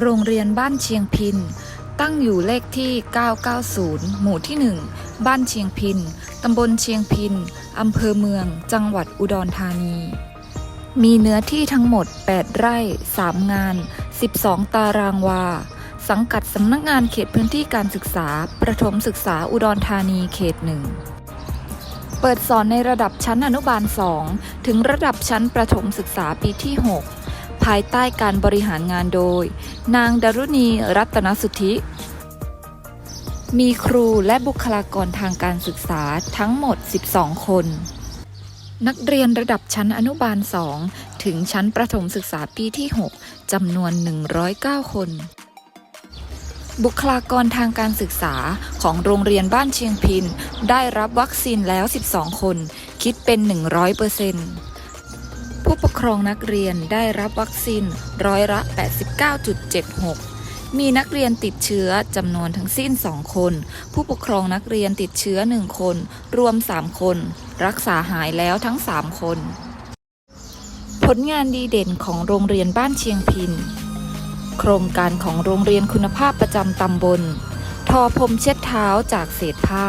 โรงเรียนบ้านเชียงพิน ตั้งอยู่เลขที่ 990 หมู่ที่ 1 บ้านเชียงพิน ตำบลเชียงพิน อำเภอเมือง จังหวัดอุดรธานี มีเนื้อที่ทั้งหมด 8 ไร่ 3 งาน 12 ตารางวา สังกัดสำนักงานเขตพื้นที่การศึกษา ประถมศึกษาอุดรธานีเขตหนึ่งเปิดสอนในระดับชั้นอนุบาล 2 ถึงระดับชั้นประถมศึกษาปีที่ 6 ภายใต้การบริหารงานโดย นางดารุณีรัตนสุทธิ มีครูและบุคลากรทางการศึกษาทั้งหมด 12 คน นักเรียนระดับชั้นอนุบาล 2 ถึงชั้นประถมศึกษาปีที่ 6 จำนวน 109 คน บุคลากรทางการศึกษาของโรงเรียนบ้านเชียงพิน ได้รับวัคซีนแล้ว 12 คน คิดเป็น 100%ผู้ป ปกครองนักเรียนได้รับวัคซีนร้อยละ 89.76 มีนักเรียนติดเชื้อจำนวนทั้งสิ้น 2 คน ผู้ปกครองนักเรียนติดเชื้อ 1 คน รวม 3 คน รักษาหายแล้วทั้ง 3 คน ผลงานดีเด่นของโรงเรียนบ้านเชียงพิน โครงการของโรงเรียนคุณภาพประจำตำบล ทอพรมเช็ดเท้าจากเศษผ้า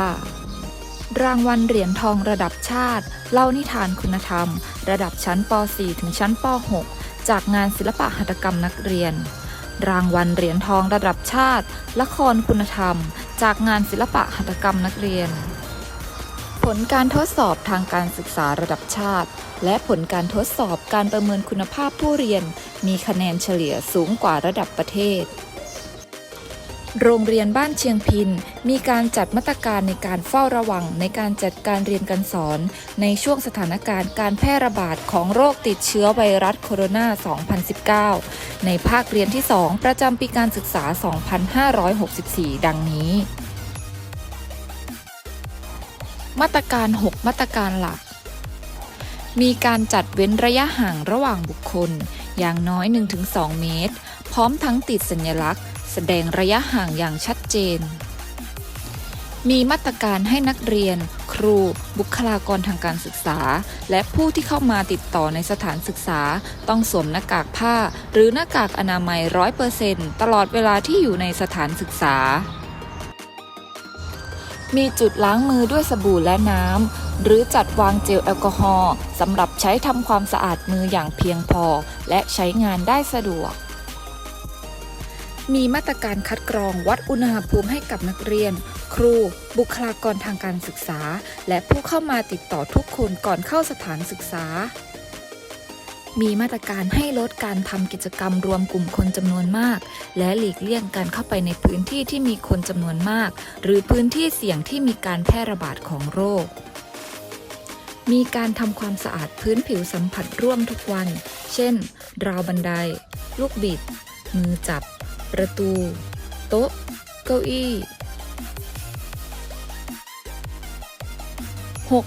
รางวัลเหรียญทองระดับชาติ เล่านิทานคุณธรรม ระดับชั้นป .4 ถึงชั้นป .6 จากงานศิลปะหัตถกรรมนักเรียน รางวัลเหรียญทองระดับชาติ ละครคุณธรรม จากงานศิลปะหัตถกรรมนักเรียน ผลการทดสอบทางการศึกษาระดับชาติ และผลการทดสอบการประเมินคุณภาพผู้เรียน มีคะแนนเฉลี่ยสูงกว่าระดับประเทศ โรงเรียนบ้านเชียงพิน มีการจัดมาตรการในการเฝ้าระวังในการจัดการเรียนการสอน ในช่วงสถานการณ์การแพร่ระบาดของโรคติดเชื้อไวรัสโคโรนา 2019 ในภาคเรียนที่ 2 ประจำปีการศึกษา 2564 ดังนี้ มาตรการ 6 มาตรการหลัก มีการจัดเว้นระยะห่างระหว่างบุคคล อย่างน้อย 1-2 เมตร พร้อมทั้งติดสัญลักษณ์ แสดงระยะห่างอย่างชัดเจน มีมาตรการให้นักเรียน ครู บุคลากรทางการศึกษา และผู้ที่เข้ามาติดต่อในสถานศึกษา ต้องสวมหน้ากากผ้า หรือหน้ากากอนามัย100%ตลอดเวลาที่อยู่ในสถานศึกษา มีจุดล้างมือด้วยสบู่และน้ำหรือจัดวางเจลแอลกอฮอล์สำหรับใช้ทำความสะอาดมืออย่างเพียงพอ และใช้งานได้สะดวก มีมาตรการคัดกรองวัดอุณหภูมิให้กับนักเรียน ครู บุคลากรทางการศึกษา และผู้เข้ามาติดต่อทุกคนก่อนเข้าสถานศึกษา มีมาตรการให้ลดการทำกิจกรรมรวมกลุ่มคนจำนวนมาก และหลีกเลี่ยงการเข้าไปในพื้นที่ที่มีคนจำนวนมาก หรือพื้นที่เสี่ยงที่มีการแพร่ระบาดของโรคมีการทำความสะอาดพื้นผิวสัมผัสร่วมทุกวัน เช่น ราวบันได ลูกบิด มือจับ ประตู โต๊ะ เก้าอี้ 6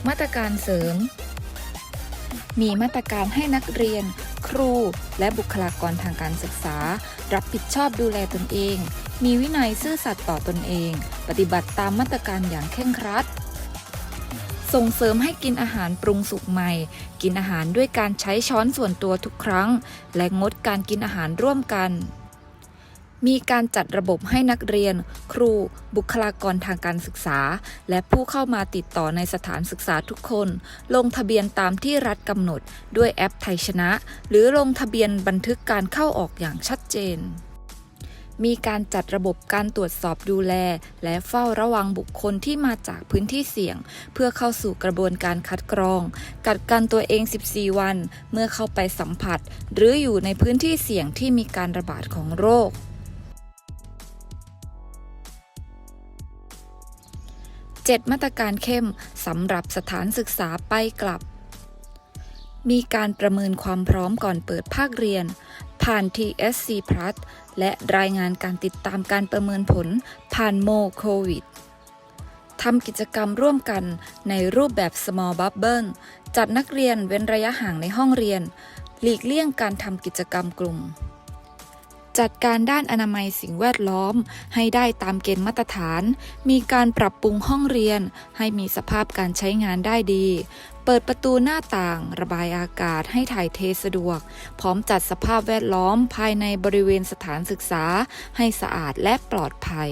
มาตรการเสริม มีมาตรการให้นักเรียน ครู และบุคลากรทางการศึกษา รับผิดชอบดูแลตนเอง มีวินัยซื่อสัตย์ต่อตนเอง ปฏิบัติตามมาตรการอย่างเคร่งครัด ส่งเสริมให้กินอาหารปรุงสุกใหม่ กินอาหารด้วยการใช้ช้อนส่วนตัวทุกครั้ง และงดการกินอาหารร่วมกัน มีการจัดระบบให้นักเรียน ครู บุคลากรทางการศึกษา และผู้เข้ามาติดต่อในสถานศึกษาทุกคน ลงทะเบียนตามที่รัฐกำหนด ด้วยแอปไทยชนะ หรือลงทะเบียนบันทึกการเข้าออกอย่างชัดเจน มีการจัดระบบการตรวจสอบดูแล และเฝ้าระวังบุคคลที่มาจากพื้นที่เสี่ยง เพื่อเข้าสู่กระบวนการคัดกรอง กัดกันตัวเอง 14 วัน เมื่อเข้าไปสัมผัส หรืออยู่ในพื้นที่เสี่ยงที่มีการระบาดของโรค 7 มาตรการเข้มสำหรับสถานศึกษาไปกลับ มีการประเมินความพร้อมก่อนเปิดภาคเรียน ผ่าน TSC Plus และรายงานการติดตามการประเมินผลผ่านโมโควิดทำกิจกรรมร่วมกันในรูปแบบ Small Bubble จัดนักเรียนเว้นระยะห่างในห้องเรียน หลีกเลี่ยงการทำกิจกรรมกลุ่ม จัดการด้านอนามัยสิ่งแวดล้อม ให้ได้ตามเกณฑ์มาตรฐาน มีการปรับปรุงห้องเรียน ให้มีสภาพการใช้งานได้ดี เปิดประตูหน้าต่าง ระบายอากาศให้ถ่ายเทสะดวก พร้อมจัดสภาพแวดล้อมภายในบริเวณสถานศึกษา ให้สะอาดและปลอดภัย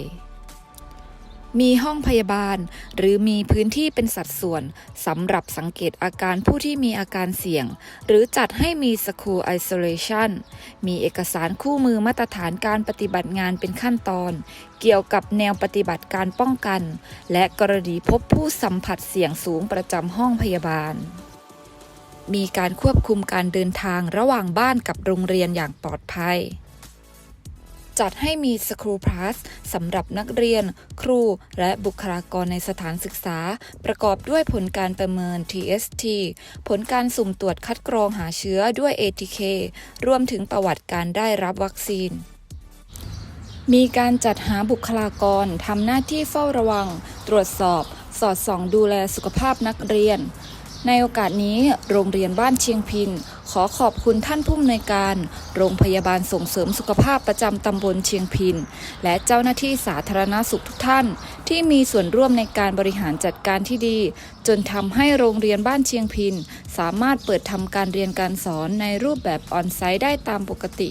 มีห้องพยาบาล หรือมีพื้นที่เป็นสัดส่วนสำหรับสังเกตอาการผู้ที่มีอาการเสี่ยง หรือจัดให้มี School Isolation มีเอกสารคู่มือมาตรฐานการปฏิบัติงานเป็นขั้นตอน เกี่ยวกับแนวปฏิบัติการป้องกัน และกรณีพบผู้สัมผัสเสี่ยงสูงประจำห้องพยาบาลมีการควบคุมการเดินทางระหว่างบ้านกับโรงเรียนอย่างปลอดภัย จัดให้มี School Pass สำหรับนักเรียน ครู และบุคลากรในสถานศึกษา ประกอบด้วยผลการประเมิน TST ผลการสุ่มตรวจคัดกรองหาเชื้อด้วย ATK รวมถึงประวัติการได้รับวัคซีนมีการจัดหาบุคลากรทำหน้าที่เฝ้าระวัง ตรวจสอบ สอดส่องดูแลสุขภาพนักเรียน ในโอกาสนี้โรงเรียนบ้านเชียงพิน ขอขอบคุณท่านผู้อำนวยการ โรงพยาบาลส่งเสริมสุขภาพประจำตำบลเชียงพิน และเจ้าหน้าที่สาธารณสุขทุกท่าน ที่มีส่วนร่วมในการบริหารจัดการที่ดี จนทำให้โรงเรียนบ้านเชียงพิน สามารถเปิดทำการเรียนการสอนในรูปแบบออนไซต์ได้ตามปกติ